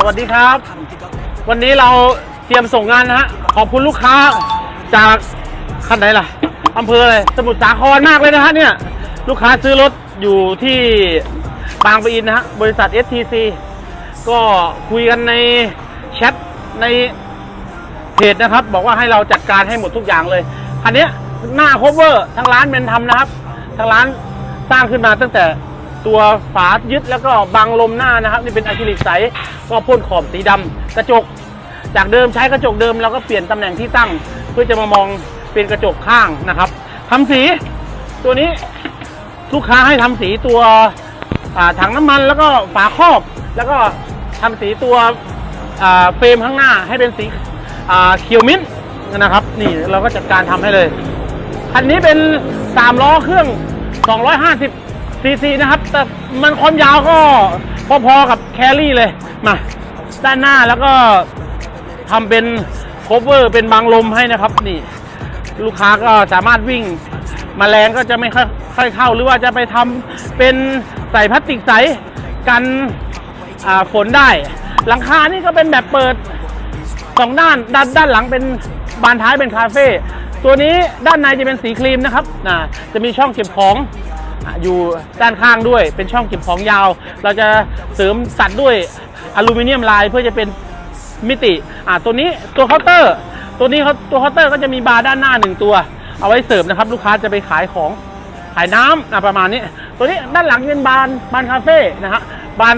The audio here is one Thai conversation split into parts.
สวัสดีครับ วันนี้เราเตรียมส่งงานนะฮะ ขอบคุณลูกค้าจากคันไหนล่ะอำเภออะไรสมุทรสาครมากเลยนะฮะเนี่ย ลูกค้าซื้อรถอยู่ที่บางปะอินนะฮะ บริษัท STC ก็คุยกันในแชทในเพจนะครับ บอกว่าให้เราจัดการให้หมดทุกอย่างเลย คันนี้หน้า cover ทางร้านเป็นทำนะครับ ทางร้านสร้างขึ้นมาตั้งแต่ ตัวฝายึดแล้วก็บังลมหน้านะครับ นี่เป็นอะคริลิกใสก็พ่นขอบสีดำกระจก จากเดิมใช้กระจกเดิมเราก็เปลี่ยนตำแหน่งที่ตั้ง เพื่อจะมามองเป็นกระจกข้างนะครับทำสีตัวนี้ลูกค้าให้ทำสีตัวอ่าถังน้ำมันแล้วก็ฝาครอบ แล้วก็ทำสีตัวเฟรมข้างหน้าให้เป็นสีเขียวมิ้นท์นะครับ นี่เราก็จัดการทำให้เลยคันนี้เป็น3ล้อเครื่อง 250 ซีซีนะครับ แต่มันความยาวก็พอๆกับแครี่เลย มา ด้านหน้าแล้วก็ทำเป็นโคเวอร์เป็นบางลมให้นะครับ นี่ ลูกค้าก็สามารถวิ่งมแมลงก็จะไม่ค่อยค่อยเข้าหรือว่าจะไปทำเป็นใส่พลาสติกใสกันฝนได้ หลังคานี่ก็เป็นแบบเปิดสองด้านด้านด้านหลังเป็นบานท้ายเป็นคาเฟ่ตัวนี้ด้านในจะเป็นสีครีมนะครับนะจะมีช่องเก็บของ อยู่ด้านข้างด้วย เป็นช่องเก็บของยาว เราจะเสริมตัดด้วยอลูมิเนียมลายเพื่อจะเป็นมิติอะตัวนี้ตัวเคาน์เตอร์ ตัวนี้เขาตัวเคาน์เตอร์ก็จะมีบาร์ด้านหน้าหนึ่งตัว เอาไว้เสิร์ฟนะครับ ลูกค้าจะไปขายของขายน้ำอะประมาณนี้ ตัวนี้ด้านหลังเป็นบานบานคาเฟ่นะฮะบาน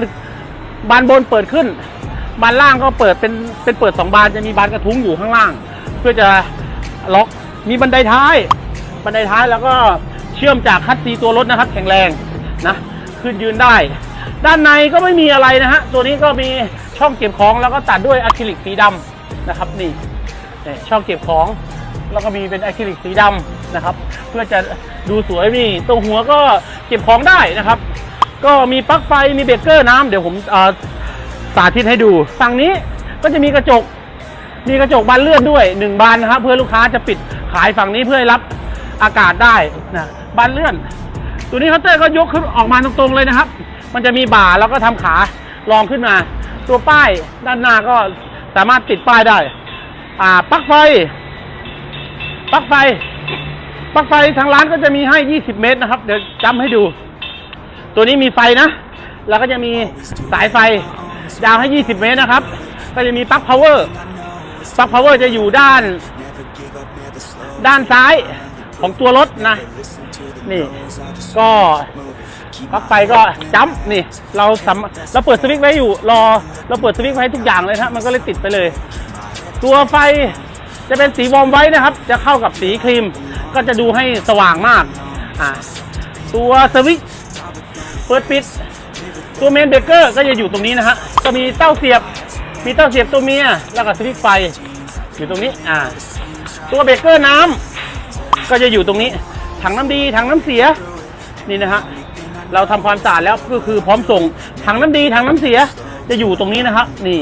บานบนเปิดขึ้น บานล่างก็เปิดเป็นเป็นเปิดสองบานจะมีบานกระทุ้งอยู่ข้างล่าง เพื่อจะล็อกมีบันไดท้าย บันไดท้ายแล้วก็ ชื่อมจากคัดซีตัวรถนะครับ แข็งแรงนะขึ้นยืนได้ ด้านในก็ไม่มีอะไรนะฮะตัวนี้ก็มีช่องเก็บของแล้วก็ตัดด้วยอะคริลิกสีดำนะครับนี่นี่ช่องเก็บของแล้วก็มีเป็นอะคริลิกสีดำนะครับ เพื่อจะดูสวยมีตรงหัวก็เก็บของได้นะครับ ก็มีปลั๊กไฟมีเบรกเกอร์น้ำเดี๋ยวผมสาธิตให้ดูฝั่งนี้ก็จะมีกระจก มีกระจกบานเลื่อนด้วยหนึ่งบานนะครับเพื่อลูกค้าจะปิดขายฝั่งนี้เพื่อรับอากาศได้นะ บานเลื่อน ตัวนี้เคาน์เตอร์ก็ยกขึ้นออกมาตรงๆเลยนะครับ มันจะมีบ่าแล้วก็ทำขารองขึ้นมา ตัวป้ายด้านหน้าก็สามารถติดป้ายได้ อ่าปลั๊กไฟปลั๊กไฟปลั๊กไฟทางร้านก็จะมีให้ 20 เมตรนะครับ เดี๋ยวจำให้ดู ตัวนี้มีไฟนะ แล้วก็จะมีสายไฟยาวให้ 20 เมตรนะครับ ก็จะมีปลั๊กพาวเวอร์ ปลั๊กพาวเวอร์จะอยู่ด้าน ด้านซ้าย ของตัวรถนะ นี่ ก็ปลั๊กไฟก็จัมนี่ เราสามเราเปิดสวิตช์ไว้อยู่รอ เราเปิดสวิตช์ไว้ทุกอย่างเลยนะมันก็เลยติดไปเลย ตัวไฟจะเป็นสีวอมไว้นะครับ จะเข้ากับสีครีม ก็จะดูให้สว่างมากอ่าตัวสวิตช์เปิดปิด ตัวเมนเบรกเกอร์ก็จะอยู่ตรงนี้นะฮะก็มีเต้าเสียบ มีเต้าเสียบตัวเมียแล้วก็สวิตช์ไฟอยู่ตรงนี้อ่าตัวเบรกเกอร์น้ำ ก็จะอยู่ตรงนี้ ถังน้ำดี ถังน้ำเสีย นี่นะฮะ เราทำความสะอาดแล้วก็คือพร้อมส่ง ถังน้ำดี ถังน้ำเสีย จะอยู่ตรงนี้นะครับ นี่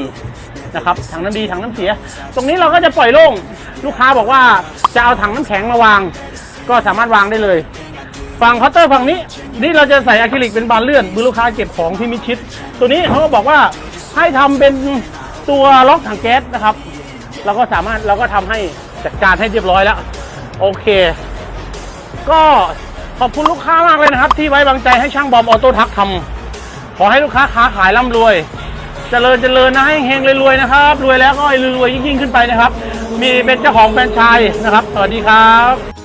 นะครับ ถังน้ำดี ถังน้ำเสีย ตรงนี้เราก็จะปล่อยโล่ง ลูกค้าบอกว่าจะเอาถังน้ำแข็งมาวาง ก็สามารถวางได้เลย ฝั่งเคาน์เตอร์ฝั่งนี้ นี่เราจะใส่อะคริลิกเป็นบานเลื่อนมือลูกค้าเก็บของที่มิดชิด ตัวนี้เขาก็บอกว่าให้ทำเป็นตัวล็อกถังแก๊สนะครับ เราก็สามารถเราก็ทำให้จัดการให้เรียบร้อยแล้ว โอเค ก็ขอบคุณลูกค้ามากเลยนะครับ ที่ไว้วางใจให้ช่างบอมออโต้ทักทำขอให้ลูกค้าค้าขายร่ำรวยเจริญเจริญนะให้เฮงรวยๆนะครับ รวยแล้วก็รวยยิ่งขึ้นไปนะครับ มีเป็นเจ้าของแฟรนไชส์นะครับ สวัสดีครับ